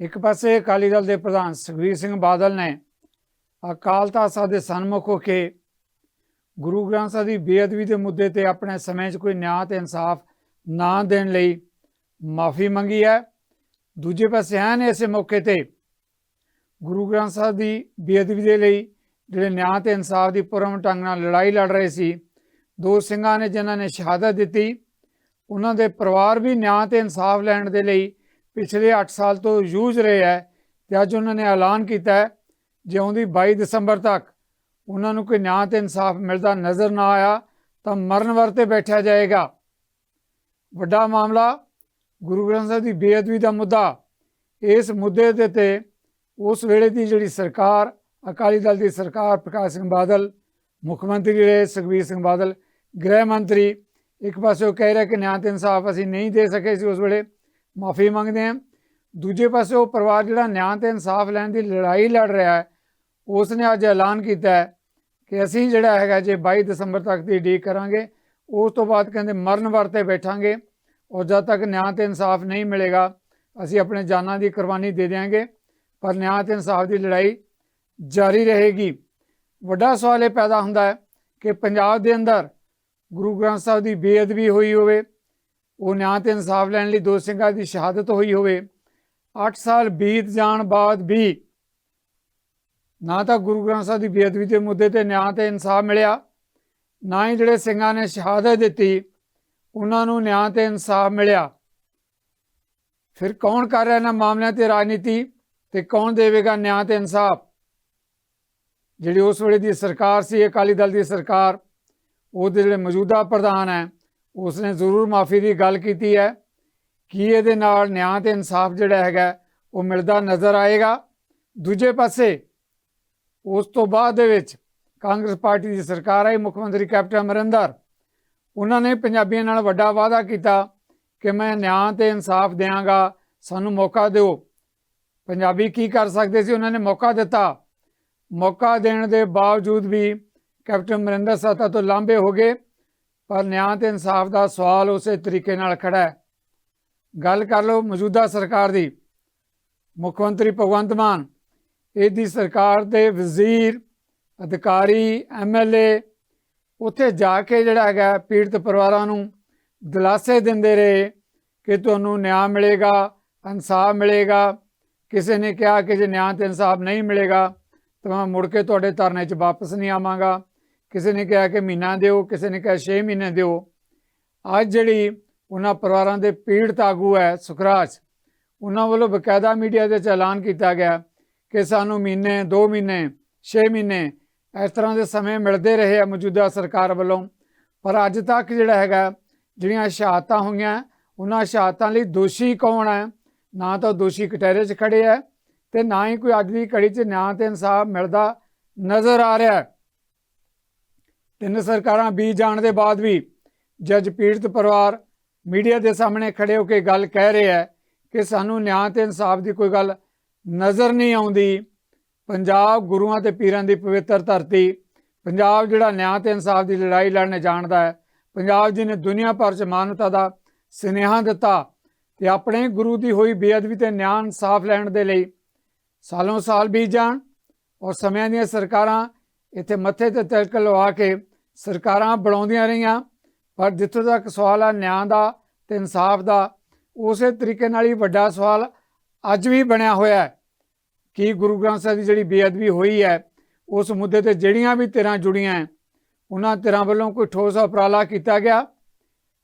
ਇੱਕ ਪਾਸੇ ਅਕਾਲੀ ਦਲ ਦੇ ਪ੍ਰਧਾਨ ਸੁਖਬੀਰ ਸਿੰਘ ਬਾਦਲ ਨੇ ਅਕਾਲ ਤਖਤ ਸਾਹਿਬ ਦੇ ਸਨਮੁਖ ਹੋ ਕੇ ਗੁਰੂ ਗ੍ਰੰਥ ਸਾਹਿਬ ਦੀ ਬੇਅਦਬੀ ਦੇ ਮੁੱਦੇ ਤੇ ਆਪਣੇ ਸਮੇਂ 'ਚ ਕੋਈ ਨਿਆਂ ਤੇ ਇਨਸਾਫ ਨਾ ਦੇਣ ਲਈ ਮਾਫੀ ਮੰਗੀ ਹੈ। ਦੂਜੇ ਪਾਸੇ ਹਨ ਇਸੇ ਮੌਕੇ ਤੇ ਗੁਰੂ ਗ੍ਰੰਥ ਸਾਹਿਬ ਦੀ ਬੇਅਦਬੀ ਦੇ ਲਈ ਜਿਹੜੇ ਨਿਆਂ ਤੇ ਇਨਸਾਫ ਦੀ ਪਰਮ ਢੰਗ ਨਾਲ ਲੜਾਈ ਲੜ ਰਹੇ ਸੀ, ਦੋ ਸਿੰਘਾਂ ਨੇ ਜਿਨ੍ਹਾਂ ਨੇ ਸ਼ਹਾਦਤ ਦਿੱਤੀ, ਉਹਨਾਂ ਦੇ ਪਰਿਵਾਰ ਵੀ ਨਿਆਂ ਤੇ ਇਨਸਾਫ ਲੈਣ ਦੇ ਲਈ ਪਿਛਲੇ 8 ਸਾਲ ਤੋਂ ਜੂਝ ਰਹੇ ਹੈ ਤੇ ਅੱਜ ਉਹਨਾਂ ਨੇ ਐਲਾਨ ਕੀਤਾ ਹੈ ਜੇ ਆਉਂਦੀ 22 ਦਸੰਬਰ ਤੱਕ ਉਹਨਾਂ ਨੂੰ ਕੋਈ ਨਿਆਂ ਤੇ ਇਨਸਾਫ ਮਿਲਦਾ ਨਜ਼ਰ ਨਾ ਆਇਆ ਤਾਂ ਮਰਨ ਵਰਤੇ ਬੈਠਿਆ ਜਾਏਗਾ। ਵੱਡਾ ਮਾਮਲਾ, ਗੁਰੂ ਗ੍ਰੰਥ ਸਾਹਿਬ ਦੀ ਬੇਅਦਬੀ ਦਾ ਮੁੱਦਾ। ਇਸ ਮੁੱਦੇ ਦੇ ਤੇ ਉਸ ਵੇਲੇ ਦੀ ਜਿਹੜੀ ਸਰਕਾਰ, ਅਕਾਲੀ ਦਲ ਦੀ ਸਰਕਾਰ ਪ੍ਰਕਾਸ਼ ਸਿੰਘ ਬਾਦਲ, ਮੁੱਖ ਮੰਤਰੀ ਰਹੇ ਸੁਖਬੀਰ ਸਿੰਘ ਬਾਦਲ, ਗ੍ਰਹਿ ਮੰਤਰੀ, ਇੱਕ ਪਾਸੇ ਉਹ ਕਹਿ ਰਿਹਾ ਕਿ ਨਿਆਂ ਤੇ ਇਨਸਾਫ ਅਸੀਂ ਨਹੀਂ ਦੇ ਸਕੇ ਸੀ ਉਸ ਵੇਲੇ। ਮਾਫੀ ਮੰਗਦੇ ਹਾਂ। ਦੂਜੇ ਪਾਸੇ ਉਹ ਪਰਿਵਾਰ ਜਿਹੜਾ ਨਿਆਂ ਤੇ ਇਨਸਾਫ ਲੈਣ ਦੀ ਲੜਾਈ ਲੜ ਰਿਹਾ ਹੈ ਉਸ ਨੇ ਅੱਜ ਐਲਾਨ ਕੀਤਾ ਹੈ ਕਿ ਅਸੀਂ ਜਿਹੜਾ ਹੈਗਾ ਜੇ 22 ਦਸੰਬਰ ਤੱਕ ਦੀ ਡੀ ਕਰਾਂਗੇ, ਉਸ ਤੋਂ ਬਾਅਦ ਕਹਿੰਦੇ ਮਰਨ ਵਰਤੇ ਬੈਠਾਂਗੇ ਔਰ ਜਦ ਤੱਕ ਨਿਆਂ ਤੇ ਇਨਸਾਫ ਨਹੀਂ ਮਿਲੇਗਾ, ਅਸੀਂ ਆਪਣੇ ਜਾਨਾਂ ਦੀ ਕੁਰਬਾਨੀ ਦੇ ਦੇਵਾਂਗੇ ਪਰ ਨਿਆਂ ਤੇ ਇਨਸਾਫ ਦੀ ਲੜਾਈ ਜਾਰੀ ਰਹੇਗੀ। ਵੱਡਾ ਸਵਾਲ ਇਹ ਪੈਦਾ ਹੁੰਦਾ ਹੈ ਕਿ ਪੰਜਾਬ ਦੇ ਅੰਦਰ ਗੁਰੂ ਗ੍ਰੰਥ ਸਾਹਿਬ ਦੀ ਬੇਅਦਬੀ ਹੋਈ ਹੋਵੇ ਉਹ ਨਿਆਂ ਤੇ ਇਨਸਾਫ ਲੈਣ ਲਈ ਦੋ ਸਿੰਘਾਂ ਦੀ ਸ਼ਹਾਦਤ ਹੋਈ ਹੋਵੇ। 8 ਸਾਲ ਬੀਤ ਜਾਣ ਬਾਅਦ ਵੀ ਨਾ ਤਾਂ ਗੁਰੂ ਗ੍ਰੰਥ ਸਾਹਿਬ ਦੀ ਬੇਅਦਬੀ ਦੇ ਮੁੱਦੇ ਤੇ ਨਿਆਂ ਤੇ ਇਨਸਾਫ ਮਿਲਿਆ, ਨਾ ਹੀ ਜਿਹੜੇ ਸਿੰਘਾਂ ਨੇ ਸ਼ਹਾਦਤ ਦਿੱਤੀ, ਉਹਨਾਂ ਨੂੰ ਨਿਆਂ ਤੇ ਇਨਸਾਫ ਮਿਲਿਆ। ਫਿਰ ਕੌਣ ਕਰ ਰਿਹਾ ਇਹਨਾਂ ਮਾਮਲਿਆਂ ਤੇ ਰਾਜਨੀਤੀ ਤੇ ਕੌਣ ਦੇਵੇਗਾ ਨਿਆਂ ਤੇ ਇਨਸਾਫ? ਜਿਹੜੀ ਉਸ ਵੇਲੇ ਦੀ ਸਰਕਾਰ ਸੀ, ਅਕਾਲੀ ਦਲ ਦੀ ਸਰਕਾਰ, ਉਹਦੇ ਜਿਹੜੇ ਮੌਜੂਦਾ ਪ੍ਰਧਾਨ ਹੈ ਉਸਨੇ ਜ਼ਰੂਰ ਮਾਫੀ ਦੀ ਗੱਲ ਕੀਤੀ ਹੈ ਕੀ ਇਹਦੇ ਨਾਲ ਨਿਆਂ ਤੇ ਇਨਸਾਫ ਜਿਹੜਾ ਹੈਗਾ ਉਹ ਮਿਲਦਾ ਨਜ਼ਰ ਆਏਗਾ। ਦੂਜੇ ਪਾਸੇ ਉਸ ਤੋਂ ਬਾਅਦ ਦੇ ਵਿੱਚ ਕਾਂਗਰਸ ਪਾਰਟੀ ਦੀ ਸਰਕਾਰ ਆਈ, ਮੁੱਖ ਮੰਤਰੀ ਕੈਪਟਨ ਅਮਰਿੰਦਰ। ਉਹਨਾਂ ਨੇ ਪੰਜਾਬੀਆਂ ਨਾਲ ਵੱਡਾ ਵਾਅਦਾ ਕੀਤਾ ਕਿ ਮੈਂ ਨਿਆਂ ਤੇ ਇਨਸਾਫ ਦੇਵਾਂਗਾ ਸਾਨੂੰ ਮੌਕਾ ਦਿਓ। ਪੰਜਾਬੀ ਕੀ ਕਰ ਸਕਦੇ ਸੀ? ਉਹਨਾਂ ਨੇ ਮੌਕਾ ਦਿੱਤਾ। ਮੌਕਾ ਦੇਣ ਦੇ ਬਾਵਜੂਦ ਵੀ ਕੈਪਟਨ ਅਮਰਿੰਦਰ ਸੱਤਾ ਤੋਂ ਲਾਂਬੇ ਹੋ ਗਏ। ਪਰ ਨਿਆਂ ਤੇ ਇਨਸਾਫ ਦਾ ਸਵਾਲ ਉਸੇ ਤਰੀਕੇ ਨਾਲ ਖੜਾ ਹੈ। ਗੱਲ ਕਰ ਲਓ ਮੌਜੂਦਾ ਸਰਕਾਰ ਦੀ। ਮੁੱਖ ਮੰਤਰੀ ਭਗਵੰਤ ਮਾਨ, ਇਹਦੀ ਸਰਕਾਰ ਦੇ ਵਜ਼ੀਰ, ਅਧਿਕਾਰੀ ਐਮਐਲਏ ਉੱਥੇ ਜਾ ਕੇ ਜਿਹੜਾ ਹੈਗਾ ਪੀੜਤ ਪਰਿਵਾਰਾਂ ਨੂੰ ਦਿਲਾਸੇ ਦਿੰਦੇ ਰਹੇ ਕਿ ਤੁਹਾਨੂੰ ਨਿਆਂ ਮਿਲੇਗਾ, ਇਨਸਾਫ ਮਿਲੇਗਾ। ਕਿਸੇ ਨੇ ਕਿਹਾ ਕਿ ਜੇ ਨਿਆਂ ਤੇ ਇਨਸਾਫ ਨਹੀਂ ਮਿਲੇਗਾ ਤਾਂ ਮੈਂ ਮੁੜ ਕੇ ਤੁਹਾਡੇ ਧਰਨੇ 'ਚ ਵਾਪਸ ਨਹੀਂ ਆਵਾਂਗਾ। ਕਿਸੇ ਨੇ ਕਿਹਾ ਕਿ ਮਹੀਨਾ ਦਿਓ, ਕਿਸੇ ਨੇ ਕਿਹਾ 6 ਮਹੀਨੇ ਦਿਓ। ਅੱਜ ਜਿਹੜੀ ਉਹਨਾਂ ਪਰਿਵਾਰਾਂ ਦੇ ਪੀੜਤ ਆਗੂ ਹੈ ਸੁਖਰਾਜ, ਉਹਨਾਂ ਵੱਲੋਂ ਬਕਾਇਦਾ ਮੀਡੀਆ ਦੇ ਚ ਐਲਾਨ ਕੀਤਾ ਗਿਆ ਕਿ ਸਾਨੂੰ ਮਹੀਨੇ 2 ਮਹੀਨੇ 6 ਮਹੀਨੇ ਇਸ ਤਰ੍ਹਾਂ ਦੇ ਸਮੇਂ ਮਿਲਦੇ ਰਹੇ ਆ ਮੌਜੂਦਾ ਸਰਕਾਰ ਵੱਲੋਂ। ਪਰ ਅੱਜ ਤੱਕ ਜਿਹੜਾ ਹੈਗਾ, ਜਿਹੜੀਆਂ ਸ਼ਹਾਦਤਾਂ ਹੋਈਆਂ, ਉਹਨਾਂ ਸ਼ਹਾਦਤਾਂ ਲਈ ਦੋਸ਼ੀ ਕੌਣ ਹੈ? ਨਾ ਤਾਂ ਦੋਸ਼ੀ ਕਟਹਿਰੇ 'ਚ ਖੜੇ ਹੈ ਤੇ ਨਾ ਹੀ ਕੋਈ ਅੱਜ ਦੀ ਘੜੀ 'ਚ ਨਿਆਂ ਤੇ ਇਨਸਾਫ ਮਿਲਦਾ ਨਜ਼ਰ ਆ ਰਿਹਾ ਹੈ। ਤਿੰਨ ਸਰਕਾਰਾਂ ਬੀਤ ਜਾਣ ਦੇ ਬਾਅਦ ਵੀ ਜੱਜ ਪੀੜਤ ਪਰਿਵਾਰ ਮੀਡੀਆ ਦੇ ਸਾਹਮਣੇ ਖੜੇ ਹੋ ਕੇ ਗੱਲ ਕਹਿ ਰਿਹਾ ਹੈ ਕਿ ਸਾਨੂੰ ਨਿਆਂ ਤੇ ਇਨਸਾਫ ਦੀ ਕੋਈ ਗੱਲ ਨਜ਼ਰ ਨਹੀਂ ਆਉਂਦੀ। ਪੰਜਾਬ ਗੁਰੂਆਂ ਤੇ ਪੀਰਾਂ ਦੀ ਪਵਿੱਤਰ ਧਰਤੀ, ਪੰਜਾਬ ਜਿਹੜਾ ਨਿਆਂ ਤੇ ਇਨਸਾਫ ਦੀ ਲੜਾਈ ਲੜਨ ਜਾਣਦਾ ਹੈ, ਪੰਜਾਬ ਜੀ ਨੇ ਦੁਨੀਆ ਭਰ 'ਚ ਮਾਨਵਤਾ ਦਾ ਸੁਨੇਹਾ ਦਿੱਤਾ ਤੇ ਆਪਣੇ ਗੁਰੂ ਦੀ ਹੋਈ ਬੇਅਦਬੀ ਤੇ ਨਿਆਂ ਇਨਸਾਫ ਲੈਣ ਦੇ ਲਈ ਸਾਲੋਂ ਸਾਲ ਬੀਤ ਜਾਣ ਔਰ ਸਮਿਆਂ ਦੀਆਂ ਸਰਕਾਰਾਂ ਇੱਥੇ ਮੱਥੇ ਤੇ ਤਿਲਕ ਲਵਾ ਕੇ ਸਰਕਾਰਾਂ ਬਣਾਉਂਦੀਆਂ ਰਹੀਆਂ, ਪਰ ਜਿੱਥੋਂ ਤੱਕ ਸਵਾਲ ਹੈ ਨਿਆਂ ਦਾ ਤੇ ਇਨਸਾਫ ਦਾ, ਉਸੇ ਤਰੀਕੇ ਨਾਲ ਹੀ ਵੱਡਾ ਸਵਾਲ ਅੱਜ ਵੀ ਬਣਿਆ ਹੋਇਆ ਹੈ ਕਿ ਗੁਰੂ ਗ੍ਰੰਥ ਸਾਹਿਬ ਦੀ ਜਿਹੜੀ ਬੇਅਦਬੀ ਹੋਈ ਹੈ, ਉਸ ਮੁੱਦੇ ਤੇ ਜਿਹੜੀਆਂ ਵੀ ਧਿਰਾਂ ਜੁੜੀਆਂ ਉਹਨਾਂ ਧਿਰਾਂ ਵੱਲੋਂ ਕੋਈ ਠੋਸ ਉਪਰਾਲਾ ਕੀਤਾ ਗਿਆ?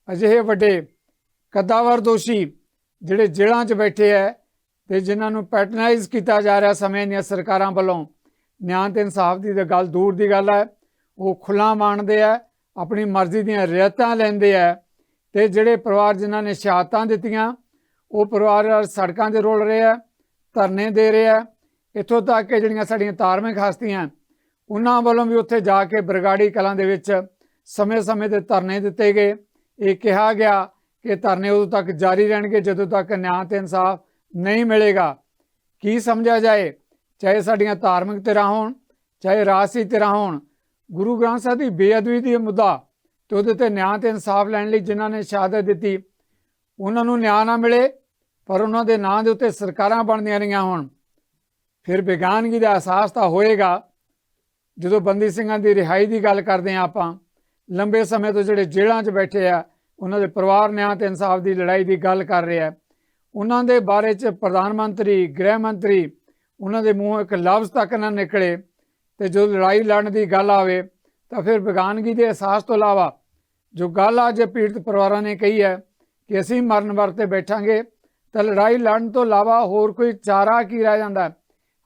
ਅਜਿਹੇ ਵੱਡੇ ਕਦਾਵਰ ਦੋਸ਼ੀ ਜਿਹੜੇ ਜੇਲ੍ਹਾਂ 'ਚ ਬੈਠੇ ਹੈ ਤੇ ਜਿਨ੍ਹਾਂ ਨੂੰ ਪੈਟਰਨਾਈਜ਼ ਕੀਤਾ ਜਾ ਰਿਹਾ ਸਮੇਂ ਦੀਆਂ ਸਰਕਾਰਾਂ ਵੱਲੋਂ ਨਿਆਂ ਤੇ ਇਨਸਾਫ ਦੀ ਤਾਂ ਗੱਲ ਦੂਰ ਦੀ ਗੱਲ ਹੈ। ਉਹ ਖੁੱਲਾ ਮਾਣਦੇ ਆ ਆਪਣੀ ਮਰਜ਼ੀ ਦੀਆਂ ਰਿਆਇਤਾਂ ਲੈਂਦੇ ਆ ਤੇ ਜਿਹੜੇ ਪਰਿਵਾਰ ਜਿਨ੍ਹਾਂ ਨੇ ਸ਼ਹਾਦਤਾਂ ਦਿੱਤੀਆਂ, ਉਹ ਪਰਿਵਾਰ ਸੜਕਾਂ ਤੇ ਰੋਲ ਰਹੇ ਆ ਧਰਨੇ ਦੇ ਰਹੇ ਆ ਇੱਥੋਂ ਤੱਕ ਕਿ ਜਿਹੜੀਆਂ ਸਾਡੀਆਂ ਧਾਰਮਿਕ ਹਸਤੀਆਂ ਉਹਨਾਂ ਵੱਲੋਂ ਵੀ ਉੱਥੇ ਜਾ ਕੇ ਬਰਗਾੜੀ ਕਲਾਂ ਦੇ ਵਿੱਚ ਸਮੇਂ-ਸਮੇਂ ਤੇ ਧਰਨੇ ਦਿੱਤੇ ਗਏ। ਇਹ ਕਿਹਾ ਗਿਆ ਕਿ ਧਰਨੇ ਉਦੋਂ ਤੱਕ ਜਾਰੀ ਰਹਿਣਗੇ ਜਦੋਂ ਤੱਕ ਨਿਆਂ ਤੇ ਇਨਸਾਫ ਨਹੀਂ ਮਿਲੇਗਾ। ਕੀ ਸਮਝਿਆ ਜਾਏ? ਚਾਹੇ ਸਾਡੀਆਂ ਧਾਰਮਿਕ ਧਿਰਾਂ ਹੋਣ, ਚਾਹੇ ਰਾਜਸੀ ਧਿਰਾਂ ਹੋਣ, ਗੁਰੂ ਗ੍ਰੰਥ ਸਾਹਿਬ ਦੀ ਬੇਅਦਬੀ ਦੀ ਮੁੱਦਾ ਤੇ ਉਹਦੇ ਤੇ ਨਿਆਂ ਤੇ ਇਨਸਾਫ ਲੈਣ ਲਈ ਜਿਨ੍ਹਾਂ ਨੇ ਸ਼ਹਾਦਤ ਦਿੱਤੀ, ਉਹਨਾਂ ਨੂੰ ਨਿਆਂ ਨਾ ਮਿਲੇ, ਪਰ ਉਹਨਾਂ ਦੇ ਨਾਂ ਦੇ ਉੱਤੇ ਸਰਕਾਰਾਂ ਬਣਦੀਆਂ ਰਹੀਆਂ ਹੋਣ। ਫਿਰ ਵਿਗਿਆਨਗੀ ਦਾ ਅਹਿਸਾਸ ਤਾਂ ਹੋਏਗਾ। ਜਦੋਂ ਬੰਦੀ ਸਿੰਘਾਂ ਦੀ ਰਿਹਾਈ ਦੀ ਗੱਲ ਕਰਦੇ ਹਾਂ ਆਪਾਂ, ਲੰਬੇ ਸਮੇਂ ਤੋਂ ਜਿਹੜੇ ਜੇਲ੍ਹਾਂ 'ਚ ਬੈਠੇ ਆ, ਉਹਨਾਂ ਦੇ ਪਰਿਵਾਰ ਨਿਆਂ ਤੇ ਇਨਸਾਫ ਦੀ ਲੜਾਈ ਦੀ ਗੱਲ ਕਰ ਰਿਹਾ ਉਹਨਾਂ ਦੇ ਬਾਰੇ 'ਚ ਪ੍ਰਧਾਨ ਮੰਤਰੀ, ਗ੍ਰਹਿ ਮੰਤਰੀ ਉਹਨਾਂ ਦੇ ਮੂੰਹੋਂ ਇੱਕ ਲਫ਼ਜ਼ ਤੱਕ ਨਾ ਨਿਕਲੇ ਤੇ ਜੋ ਲੜਾਈ ਲੜਨ ਦੀ ਗੱਲ ਆਵੇ ਤਾਂ ਫਿਰ ਵਿਗਿਆਨਗੀ ਦੇ ਅਹਿਸਾਸ ਤੋਂ ਇਲਾਵਾ ਜੋ ਗੱਲ ਅੱਜ ਪੀੜਤ ਪਰਿਵਾਰਾਂ ਨੇ ਕਹੀ ਹੈ ਕਿ ਅਸੀਂ ਮਰਨ ਵਰਤੇ ਬੈਠਾਂਗੇ, ਤਾਂ ਲੜਾਈ ਲੜਨ ਤੋਂ ਇਲਾਵਾ ਹੋਰ ਕੋਈ ਚਾਰਾ ਕੀ ਰਹਿ ਜਾਂਦਾ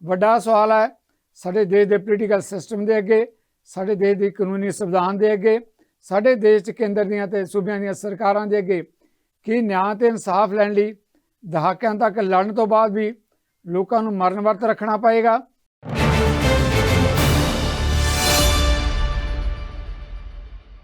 ਵੱਡਾ ਸਵਾਲ ਹੈ, ਸਾਡੇ ਦੇਸ਼ ਦੇ ਪੋਲੀਟੀਕਲ ਸਿਸਟਮ ਦੇ ਅੱਗੇ, ਸਾਡੇ ਦੇਸ਼ ਦੀ ਕਾਨੂੰਨੀ ਸੰਵਿਧਾਨ ਦੇ ਅੱਗੇ, ਸਾਡੇ ਦੇਸ਼ 'ਚ ਕੇਂਦਰ ਦੀਆਂ ਤੇ ਸੂਬਿਆਂ ਦੀਆਂ ਸਰਕਾਰਾਂ ਦੇ ਅੱਗੇ, ਕੀ ਨਿਆਂ ਤੇ ਇਨਸਾਫ ਲੈਣ ਲਈ ਦਹਾਕਿਆਂ ਤੱਕ ਲੜਨ ਤੋਂ ਬਾਅਦ ਵੀ ਲੋਕਾਂ ਨੂੰ ਮਰਨ ਵਰਤ ਰੱਖਣਾ ਪਏਗਾ।